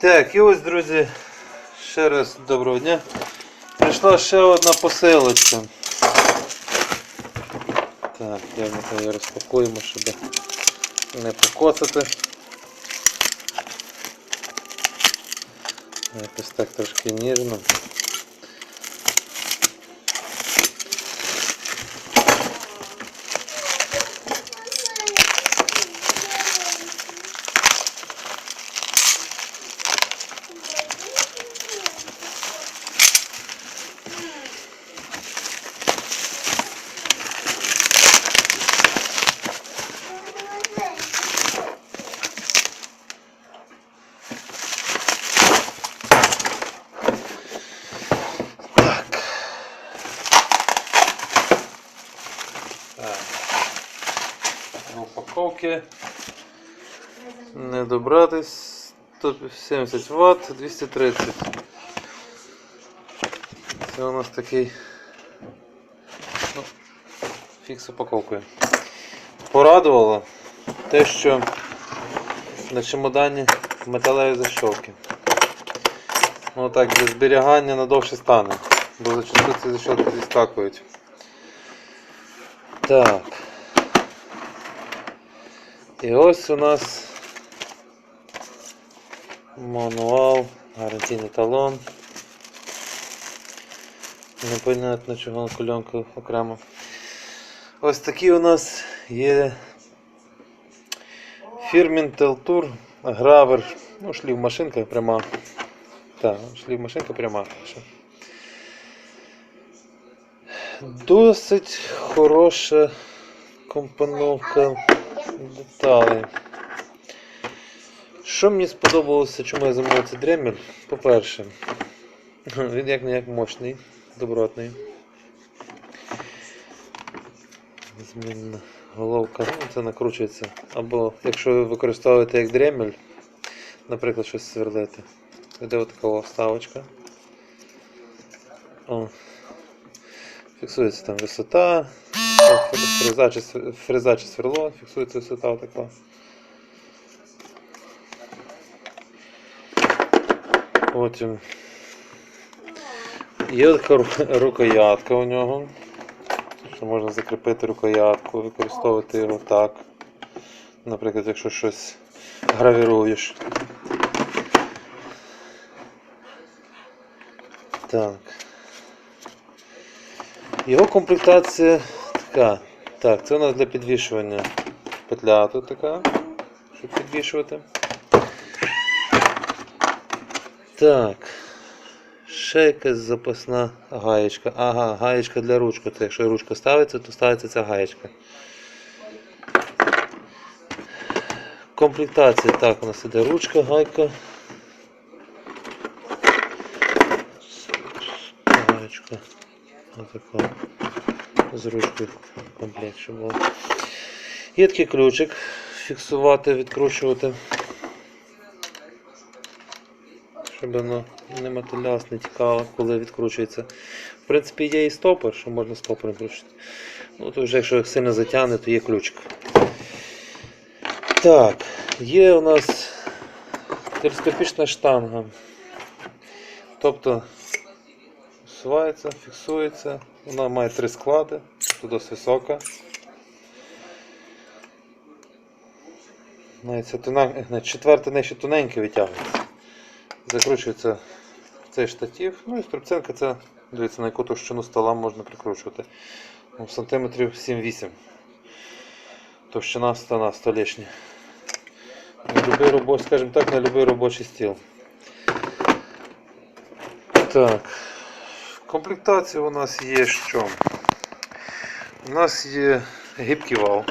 Так, і ось, друзі, ще раз доброго дня. Прийшла ще одна посилочка. Так, я її розпакуємо, щоб не покоцати. Якось так трошки ніжно. В упаковці не добратись 170 Вт, 230. Це у нас такий ну, фікс упаковкою. Порадувало те, що на чемодані металеві защолки. Ну так, для зберігання надовше стане, бо зачасту ці защолки відскакують. Так. І ось у нас мануал, гарантійний талон. Непонятно чого кольонка окремо. Ось такий у нас є фірмін Телтур Гравер. Ну, шлів машинка пряма. Так, шлів машинка пряма. Досить хороша компоновка деталей. Що мені сподобалося, чому я замовив цей дремель? По-перше, він як не як мощний, добротний. Змінна головка, ну це накручується. Або якщо ви використовуєте як дремель, наприклад, щось сверлити. Іде отака вставочка. О. Фіксується там висота, фреза чи, сверло, фіксується висота така. Потім є така рукоятка у нього. Що можна закріпити рукоятку, використовувати його так. Наприклад, якщо щось гравіруєш. Так. Його комплектація така. Так, це у нас для підвішування петля тут така, щоб підвішувати. Так. Ще якась запасна гаєчка. Ага, гаєчка для ручки. Це якщо ручка ставиться, то ставиться ця гаєчка. Комплектація. Так, у нас іде ручка, гайка. Гаєчка. Отака. З ручкою комплект, щоб було. Є такий ключик. Фіксувати, відкручувати. Щоб воно не мотиляс, не тікало, коли відкручується. В принципі, є і стопор, що можна стопором кручити. Ну, то вже якщо сильно затягне, то є ключик. Так, є у нас телескопічна штанга. Тобто всувається, фіксується. Вона має три склади, тобто досить висока. Це четверте нижче тоненьке витягується. Закручується в цей штатив. Ну і струбцинка це, дивіться, на яку товщину стола можна прикручувати. Ну, Сантиметрів 7-8. Товщина стола столішня. Любий робочий, скажімо так, на любий робочий стіл. Так. В комплектації у нас є що? У нас є гибкий вал.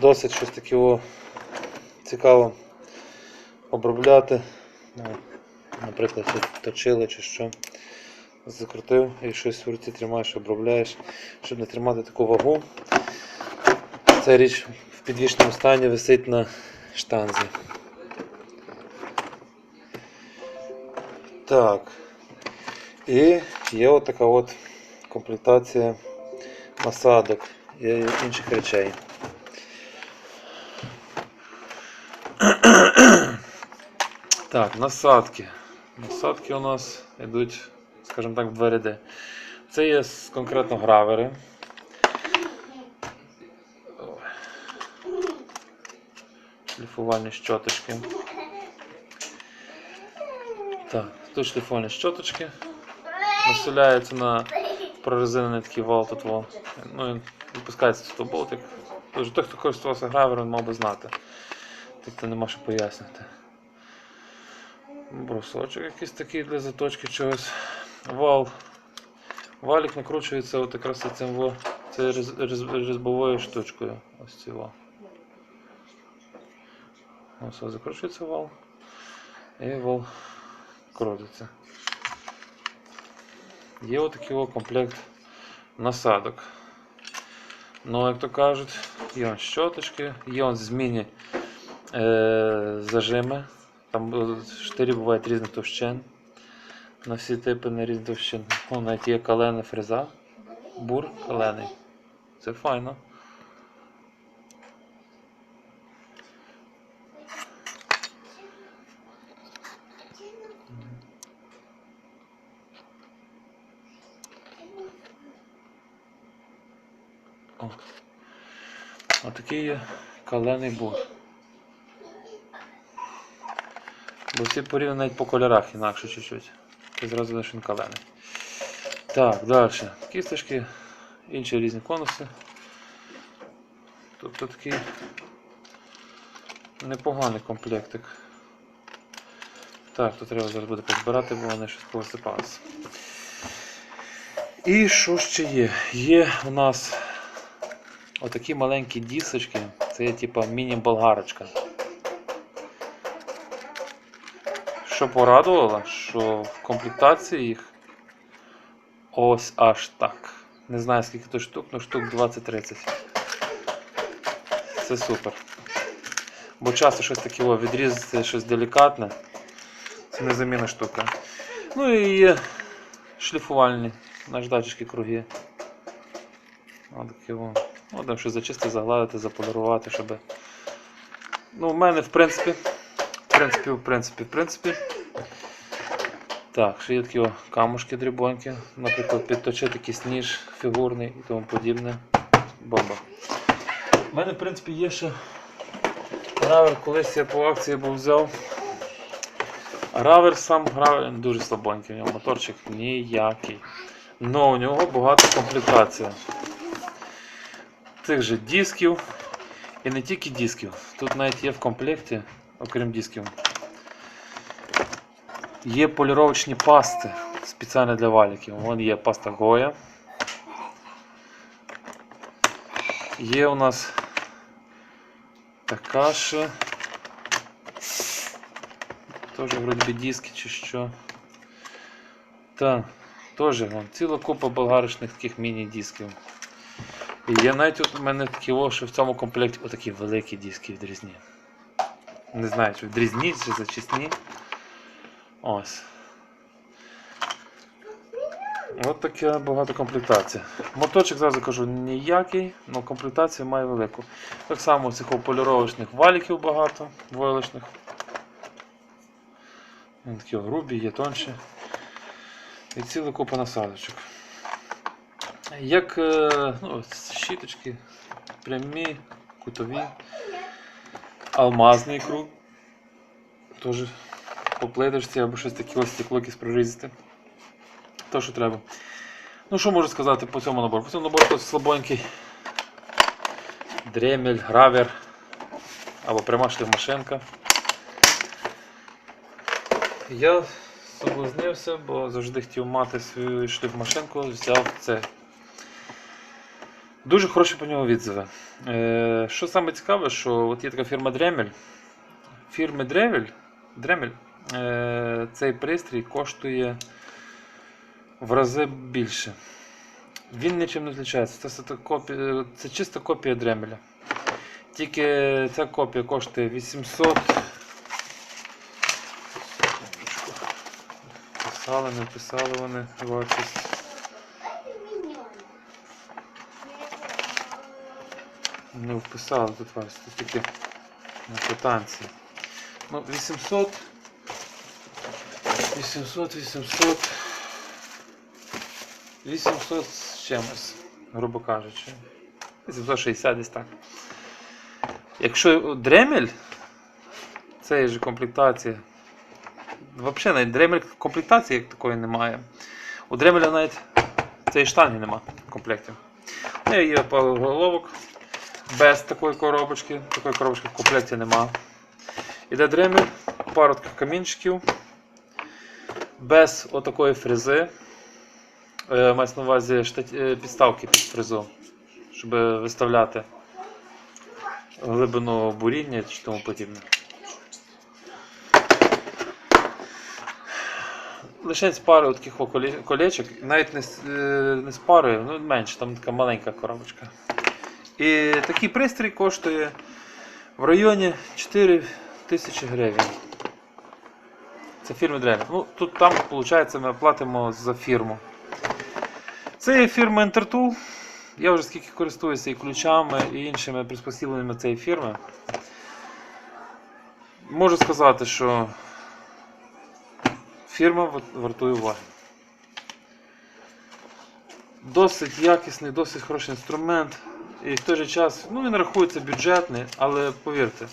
Досить щось таке о, цікаво обробляти. Ну, Наприклад, точили чи що. Закрутив і щось в руці тримаєш, обробляєш, щоб не тримати таку вагу. Ця річ в підвішеному стані висить на штанзі. Так. І є отака от комплектація насадок і інших речей. Так, насадки. Насадки у нас йдуть, скажімо так, в два ряди. Це є конкретно гравери. Шліфувальні щоточки. Так, тут шліфувальні щоточки. Населяється на прорезинений такий вал тут вал. Ну, і випускається тут болтик. Тож той, хто користувався гравером, мав би знати. Тобто нема що пояснити. Брусочок якийсь такий для заточки чогось. Вал. Валік накручується от якраз цим різ- різьбовою штучкою. Ось цей вал. Ось закручується вал. І вал крутиться. Є отакий комплект насадок. Ну, як то кажуть, є он щоточки, є он змінні е, зажими. Там штирі бувають різних товщин. На всі типи на різні товщини. О, навіть є калена фреза. Бур калений. Це файно. Отакий є калений бур. Бо всі порівняно навіть по кольорах інакше чуть-чуть. Ти зразу знаєш він калений. Так, далі. Кісточки, інші різні конуси. Тобто такий непоганий комплектик. Так, тут треба зараз буде позбирати, бо вони щось повисипалися. І що ще є? Є у нас отакі маленькі дісочки. Це є типа міні-болгарочка. Що порадувало, що в комплектації їх ось аж так. Не знаю скільки то штук, але штук 20-30. Це супер. Бо часто щось таке о, відрізати щось делікатне. Це незамінна штука. Ну і є шліфувальні наждачки круги. Отакі о. Ну, там щось зачистити, загладити, заполірувати, щоб. Ну, в мене, в принципі, в принципі, в принципі, в принципі. Так, ще є такі камушки дрібонькі, наприклад, підточити якийсь ніж фігурний і тому подібне. Бомба. У мене, в принципі, є ще гравер, колись я по акції був взяв. Гравер сам гравер дуже слабонький, у нього моторчик ніякий. Но у нього багато комплектацій. Тих же дисків. І не тільки дисків. Тут навіть є в комплекті, окрім дисків. Є поліровочні пасти спеціально для валіків. Вон є паста Гоя. Є у нас така ще. Теж вроді диски чи що. Та, теж ціла купа болгарочних таких міні-дисків. І є навіть от у мене такі що в цьому комплекті отакі великі диски відрізні. Не знаю, чи відрізні, чи зачисні. Ось. От така багато комплектація. Моторчик зразу кажу ніякий, але комплектацію має велику. Так само цих поліровочних валіків багато, войлочних. Вони такі грубі, є тонші. І ціла купа насадочок. Як е, ну, щіточки, прямі, кутові, алмазний круг. Теж по або щось таке ось стекло якесь прорізати. То, що треба. Ну, що можу сказати по цьому набору? По цьому набору слабонький дремель, гравер або пряма шліфмашинка. Я соблазнився, бо завжди хотів мати свою шліфмашинку, взяв це. Дуже хороші по нього відзиви. Е, що саме цікаве, що от є така фірма Dremel. Фірми Dremel, Dremel е, цей пристрій коштує в рази більше. Він нічим не відрізняється. Це, все та копія, це чиста копія Дремеля. Тільки ця копія коштує 800. Писали, не писали вони. Вартість. Не вписали тут вартість, тут тільки на квитанції. Ну, 800 800, 800. 800 з чимось, грубо кажучи. 860 десь так. Якщо дремель, це є ж комплектація. Взагалі навіть дремель комплектації як такої немає. У дремеля навіть цієї штанги нема в комплекті. У неї є головок без такої коробочки. Такої коробочки в комплекті нема. Іде дремель, пару таких камінчиків, без отакої фрези. Е, мається на увазі е, підставки під фрезу, щоб виставляти глибину буріння чи тому подібне. Лише з пари таких колечок, навіть не з, е, не з парою, ну менше, там така маленька коробочка. І такий пристрій коштує в районі 4 тисячі гривень. Це фірми Dremel. Ну, тут там, виходить, ми платимо за фірму. Це є фірма Intertool. Я вже скільки користуюся і ключами, і іншими приспособленнями цієї фірми. Можу сказати, що фірма вартує уваги. Досить якісний, досить хороший інструмент. І в той же час, ну він рахується бюджетний, але повірте,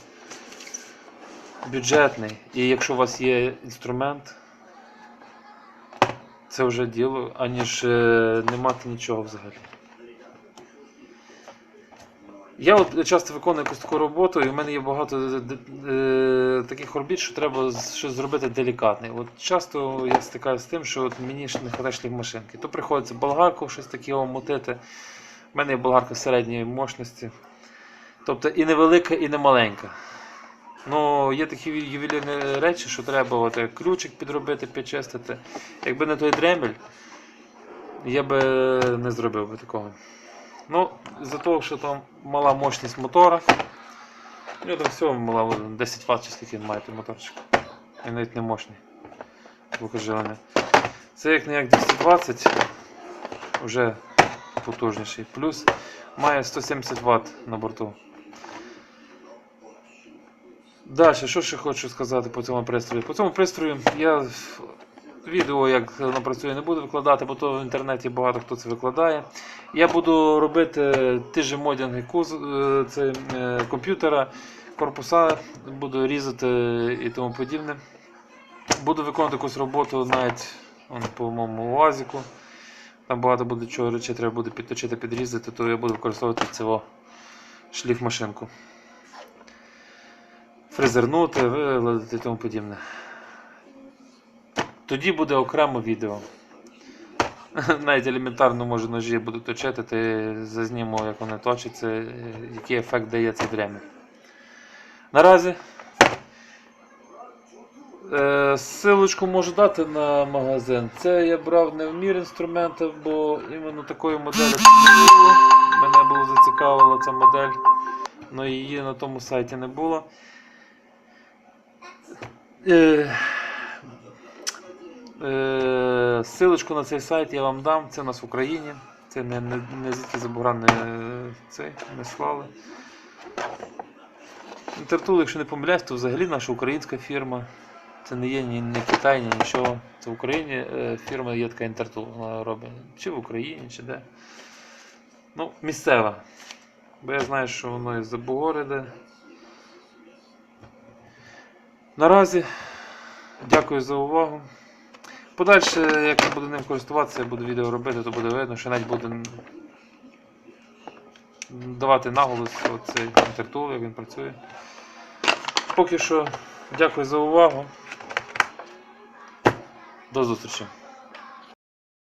бюджетний. І якщо у вас є інструмент, це вже діло, аніж е, не мати нічого взагалі. Я от часто виконую якусь таку роботу, і в мене є багато е, е, таких робіт, що треба щось зробити делікатне. От часто я стикаюся з тим, що от мені ж не вистачає шліфмашинки. То приходиться болгарку щось таке омутити. У мене є болгарка середньої мощності. Тобто і невелика, і не маленька. Ну, є такі ювелірні речі, що треба от, ключик підробити, підчистити. Якби не той дремель, я би не зробив би такого. Ну, за того, що там мала мощність мотора. У нього там всього мала 10 Вт, чи скільки він має той моторчик. І навіть не мощний. Двохожилення. Це як не як 220, вже потужніший. Плюс має 170 Вт на борту. Далі, що ще хочу сказати по цьому пристрою? По цьому пристрою я відео, як воно працює, не буду викладати, бо то в інтернеті багато хто це викладає. Я буду робити ті ж модінги е, це, е, комп'ютера, корпуса, буду різати і тому подібне. Буду виконувати якусь роботу навіть по моєму УАЗіку. Там багато буде чого речі, треба буде підточити, підрізати, то я буду використовувати цього шліф-машинку. Фрезернути, виладити і тому подібне. Тоді буде окремо відео. Навіть елементарно може ножі буду точити, то зазніму, як вони точаться, який ефект дає цей дремель. Наразі силочку можу дати на магазин. Це я брав не в мір інструментів, бо іменно такої моделі не було. Мене було зацікавила ця модель, але її на тому сайті не було. Е, Е, Силочку на цей сайт я вам дам. Це у нас в Україні. Це не, не, не звідки забугра не, цей, не слали. Інтертул, якщо не помиляюсь, то взагалі наша українська фірма. Це не є ні, ні Китай, ні нічого. Це в Україні е, фірма є така Інтертул. Вона робить чи в Україні, чи де. Ну, місцева. Бо я знаю, що воно із Забугори йде. Наразі дякую за увагу. Подальше, як я буду ним користуватися, я буду відео робити, то буде видно, що навіть буде давати наголос оцей інтертул, як він працює. Поки що дякую за увагу. До зустрічі.